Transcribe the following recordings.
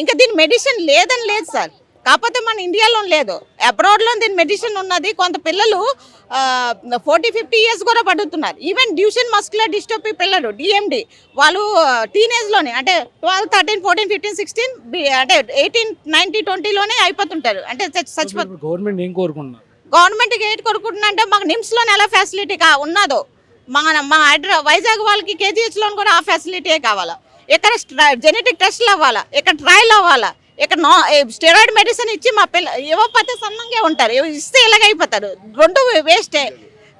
ఇంకా దీని మెడిసిన్ లేదని లేదు సార్. కాకపోతే మన ఇండియాలో లేదు. అబ్రాడ్లో దీని మెడిసిన్ ఉన్నది. కొంత పిల్లలు ఫోర్టీ ఫిఫ్టీ ఇయర్స్ కూడా పడుతున్నారు. ఈవెన్ డ్యూషన్ మస్కులర్ డిస్టోపీ పిల్లలు డిఎండి వాళ్ళు టీనేజ్లోనే అంటే twelve thirteen fourteen fifteen sixteen అంటే ఎయిటీన్ నైన్టీ ట్వంటీలోనే అయిపోతుంటారు. అంటే చచ్చి- చచ్చిపో ఇప్పుడు గవర్నమెంట్ ఏం కోరుకుంటున్నారు? గవర్నమెంట్కి ఏంటి కొనుక్కుంటున్నా అంటే మాకు నిమ్స్లోనే ఎలా ఫెసిలిటీ కా ఉన్నదో. మన మా హైదరా వైజాగ్ వాళ్ళకి కేజీహెచ్లో కూడా ఆ ఫెసిలిటీ కావాలా. ఇక్కడ జెనెటిక్ టెస్ట్లు అవ్వాలా? ఇక్కడ ట్రయల్ అవ్వాలా? ఇక్కడ నా స్టెరాయిడ్ మెడిసిన్ ఇచ్చి మా పిల్ల ఇవ్వకపోతే సన్నంగా ఉంటారు. ఇస్తే ఇలాగైపోతారు రెండు వేస్టే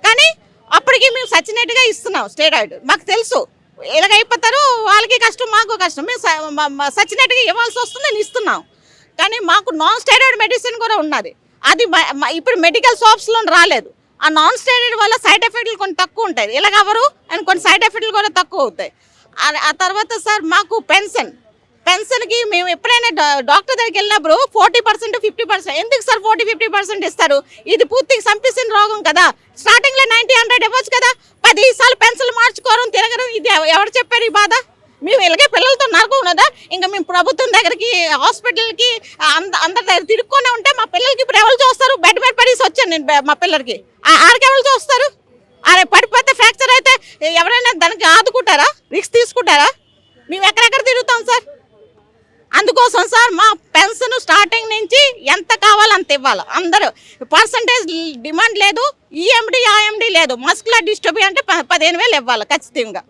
కానీ అప్పటికి మేము సచ్చినట్టుగా ఇస్తున్నాం స్టెరాయిడ్ మాకు తెలుసు. ఇలాగైపోతారు వాళ్ళకి కష్టం మాకు కష్టం. మేము స- సచ్చినట్టుగా ఇవ్వాల్సి వస్తుంది ఇస్తున్నాం. కానీ మాకు నాన్ స్టెరాయిడ్ మెడిసిన్ కూడా ఉన్నది. అది ఇప్పుడు మెడికల్ షాప్స్లో రాలేదు. ఆ నాన్ స్టెరాయిడ్ వల్ల సైడ్ ఎఫెక్ట్లు కొన్ని తక్కువ ఉంటాయి. ఇలాగ ఎవరు అండ్ కొన్ని సైడ్ ఎఫెక్ట్లు కూడా తక్కువ అవుతాయి. ఆ- ఆ తర్వాత సార్ మాకు పెన్షన్. పెన్షన్కి మేము ఎప్పుడైనా డాక్టర్ దగ్గరికి వెళ్ళినప్పుడు ఫార్టీ పర్సెంట్ ఫిఫ్టీ పర్సెంట్ ఎందుకు సార్ ఫార్టీ ఫిఫ్టీ పర్సెంట్ ఇస్తారు? ఇది పూర్తిగా సంపిస్తున్న రోగం కదా. స్టార్టింగ్లో నైంటీ హండ్రెడ్ ఇవ్వచ్చు కదా. పది సార్లు పెన్సిల్ మార్చుకోవడం తిరగడం ఇది ఎవరు చెప్పారు ఈ బాధ? మేము ఇలాగే పిల్లలతో నరకం ఉన్నదా? ఇంకా మేము ప్రభుత్వం దగ్గరికి హాస్పిటల్కి అంద అందరి దగ్గర తిరుక్కొని ఉంటే మా పిల్లలకి ఇప్పుడు ఎవరు చూస్తారు? బెడ్ మీద పడేసి వచ్చాను నేను మా పిల్లలకి. ఆ- ఆడికి ఎవరు చూస్తారు? అరే పడిపోతే ఫ్రాక్చర్ అయితే ఎవరైనా దానికి ఆదుకుంటారా? రిస్క్ తీసుకుంటారా? మేము ఎక్కడెక్కడ తిరుగుతాం సార్? అందుకోసం సార్ మా పెన్షన్ స్టార్టింగ్ నుంచి ఎంత కావాలో అంత ఇవ్వాలి. అందరూ పర్సంటేజ్ డిమాండ్ లేదు ఈఎండి ఆఎండి లేదు. మస్కులర్ డిస్టర్బీ అంటే ప- పదిహేను వేలు ఇవ్వాలి ఖచ్చితంగా.